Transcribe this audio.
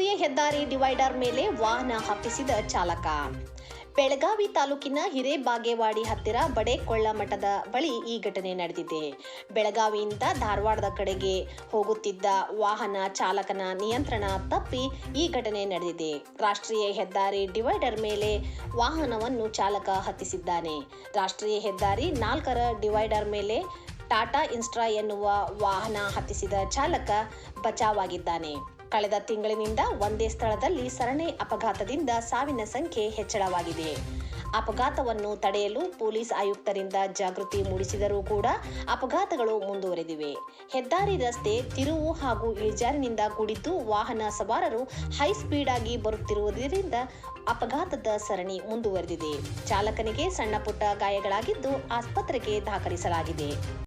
ಹೆದ್ದಾರಿ ಡಿವೈಡರ್ ಮೇಲೆ ವಾಹನ ಹತ್ತಿಸಿದ ಚಾಲಕ. ಬೆಳಗಾವಿ ತಾಲೂಕಿನ ಹಿರೇಬಾಗೇವಾಡಿ ಹತ್ತಿರ ಬಡೇಕೊಳ್ಳ ಮಠದ ಬಳಿ ಈ ಘಟನೆ ನಡೆದಿದೆ. ಬೆಳಗಾವಿಯಿಂದ ಧಾರವಾಡದ ಕಡೆಗೆ ಹೋಗುತ್ತಿದ್ದ ವಾಹನ ಚಾಲಕನ ನಿಯಂತ್ರಣ ತಪ್ಪಿ ಈ ಘಟನೆ ನಡೆದಿದೆ. ರಾಷ್ಟ್ರೀಯ ಹೆದ್ದಾರಿ ಡಿವೈಡರ್ ಮೇಲೆ ವಾಹನವನ್ನು ಚಾಲಕ ಹತ್ತಿಸಿದ್ದಾನೆ. ರಾಷ್ಟ್ರೀಯ ಹೆದ್ದಾರಿ ನಾಲ್ಕರ ಡಿವೈಡರ್ ಮೇಲೆ ಟಾಟಾ ಇನ್ಸ್ಟ್ರಾ ಎನ್ನುವ ವಾಹನ ಹತ್ತಿಸಿದ ಚಾಲಕ ಬಚಾವಾಗಿದ್ದಾನೆ ಕಳೆದ ತಿಂಗಳಿನಿಂದ ಒಂದೇ ಸ್ಥಳದಲ್ಲಿ ಸರಣಿ ಅಪಘಾತದಿಂದ ಸಾವಿನ ಸಂಖ್ಯೆ ಹೆಚ್ಚಳವಾಗಿದೆ. ಅಪಘಾತವನ್ನು ತಡೆಯಲು ಪೊಲೀಸ್ ಆಯುಕ್ತರಿಂದ ಜಾಗೃತಿ ಮೂಡಿಸಿದರೂ ಕೂಡ ಅಪಘಾತಗಳು ಮುಂದುವರೆದಿವೆ. ಹೆದ್ದಾರಿ ರಸ್ತೆ ತಿರುವು ಹಾಗೂ ಇಳಿಜಾರಿನಿಂದ ಕೂಡಿದ್ದು ವಾಹನ ಸವಾರರು ಹೈ ಸ್ಪೀಡ್ ಆಗಿ ಬರುತ್ತಿರುವುದರಿಂದ ಅಪಘಾತದ ಸರಣಿ ಮುಂದುವರೆದಿದೆ. ಚಾಲಕನಿಗೆ ಸಣ್ಣ ಪುಟ್ಟ ಗಾಯಗಳಾಗಿದ್ದು ಆಸ್ಪತ್ರೆಗೆ ದಾಖಲಿಸಲಾಗಿದೆ.